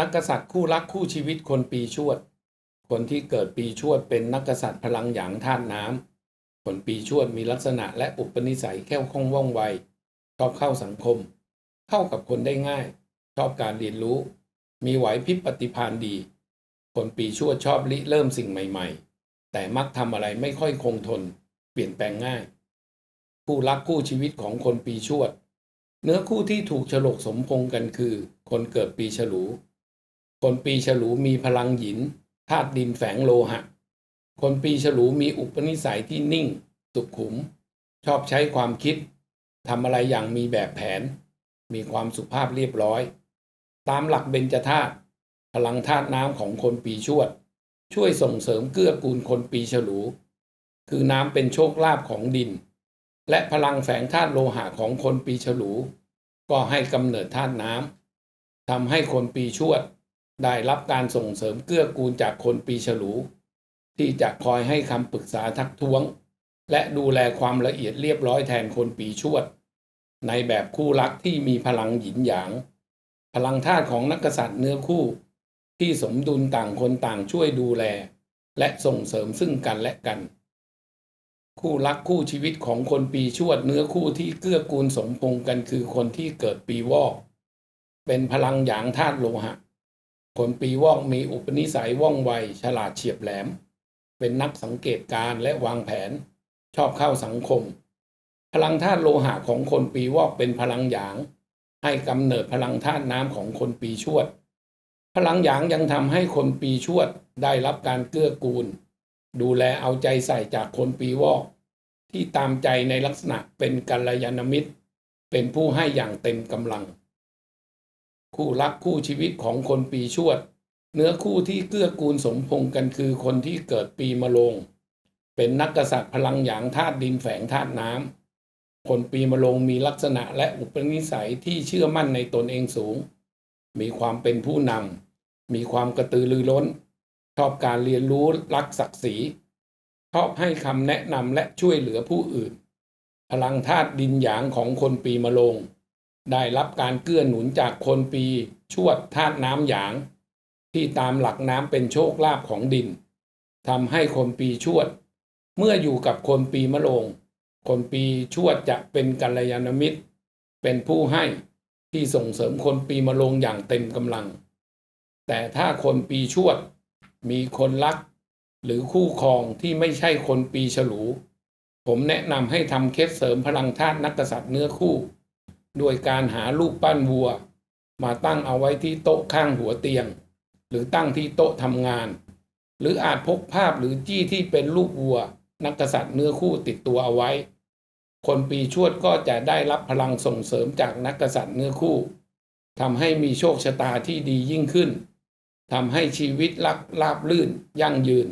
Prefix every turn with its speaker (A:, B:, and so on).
A: นักกษัตริย์คู่รักคู่ชีวิตคนปีชวด คนที่เกิดปีชวดเป็นนักกษัตริย์พลังหยางธาตุน้ำคนปีชวดมีลักษณะและอุปนิสัยแค่วคล่องว่องไว ชอบเข้าสังคม เข้ากับคนได้ง่าย ชอบการเรียนรู้ มีไหวพริบปฏิภาณดี คนปีชวดชอบริเริ่มสิ่งใหม่ ๆ แต่มักทำอะไรไม่ค่อยคงทน เปลี่ยนแปลงง่าย คู่รักคู่ชีวิตของคนปีชวด เนื้อคู่ที่ถูกฉลกสมพงกันคือ คนเกิดปีฉลู คนปีฉลูมีพลังหยินธาตุดินแฝงโลหะ คนปีฉลูมีอุปนิสัยที่นิ่ง สุขุม ชอบใช้ความคิดทำอะไรอย่างมีแบบแผน มีความสุภาพเรียบร้อย ตามหลักเบญจธาตุพลังธาตุน้ำของคนปีชวด ช่วยส่งเสริมเกื้อกูลคนปีฉลู คือน้ำเป็นโชคลาภของดิน และพลังแฝงธาตุโลหะของคนปีฉลู ก็ให้กำเนิดธาตุน้ำทำให้คนปีชวด ได้รับการส่งเสริมเกื้อกูลจากคนปีฉลู ที่จะคอยให้คำปรึกษาทักท้วง และดูแลความละเอียดเรียบร้อยแทนคนปีชวด ในแบบคู่รักที่มีพลังหยินหยาง พลังธาตุของนักษัตริย์เนื้อคู่ ที่สมดุลต่างคนต่างช่วยดูแล และส่งเสริมซึ่งกันและกัน คู่รักคู่ชีวิตของคนปีชวดเนื้อคู่ที่เกื้อกูลสมพงกันคือคนที่เกิดปีวอก เป็นพลังหยางธาตุโลหะ คนปีวอกมีอุปนิสัยว่องไว ฉลาดเฉียบแหลม เป็นนักสังเกตการและวางแผน ชอบเข้าสังคม พลังธาตุโลหะของคนปีวอกเป็นพลังหยาง ให้กำเนิดพลังธาตุน้ำของคนปีชวด พลังหยางยังทำให้คนปีชวดได้รับการเกื้อกูล ดูแลเอาใจใส่จากคนปีวอก ที่ตามใจในลักษณะเป็นกัลยาณมิตร เป็นผู้ให้อย่างเต็มกำลัง คู่รักคู่ชีวิตของคนปีชวด เนื้อคู่ที่เกื้อกูลสมพงกันคือคนที่เกิดปีมะโรงเป็นนักกษัตริย์พลังหยางธาตุดินแฝงธาตุน้ำคนปีมะโรงมีลักษณะและอุปนิสัยที่เชื่อมั่นในตนเองสูง มีความเป็นผู้นำมีความกระตือรือร้น ชอบการเรียนรู้รักศักดิ์ศรีชอบให้คำแนะนำและช่วยเหลือผู้อื่น พลังธาตุดินหยางของคนปีมะโรง ได้รับการเกื้อหนุนจากคนปีชวดธาตุน้ำหยาง ที่ตามหลักน้ำเป็นโชคลาภของดินทำให้คนปีชวด เมื่ออยู่กับคนปีมะโรงคนปีชวดจะเป็นกัลยาณมิตร เป็นผู้ให้ที่ส่งเสริมคนปีมะโรงอย่างเต็มกำลัง แต่ถ้าคนปีชวด มีคนรัก หรือคู่ครองที่ไม่ใช่คนปีฉลู ผมแนะนำให้ทำเคสเสริมพลังธาตุนักษัตริย์เนื้อคู่ โดยการหารูปปั้นวัว มาตั้งเอาไว้ที่โต๊ะข้างหัวเตียง หรือตั้งที่โต๊ะทำงาน หรืออาจพกภาพหรือจี้ที่เป็นรูปวัว นักกษัตริย์เนื้อคู่ติดตัวเอาไว้ คนปีชวดก็จะได้รับพลังส่งเสริมจากนักกษัตริย์เนื้อคู่ทำให้มีโชคชะตาที่ดียิ่งขึ้นทำให้ชีวิตลักลาบลื่นยั่งยืน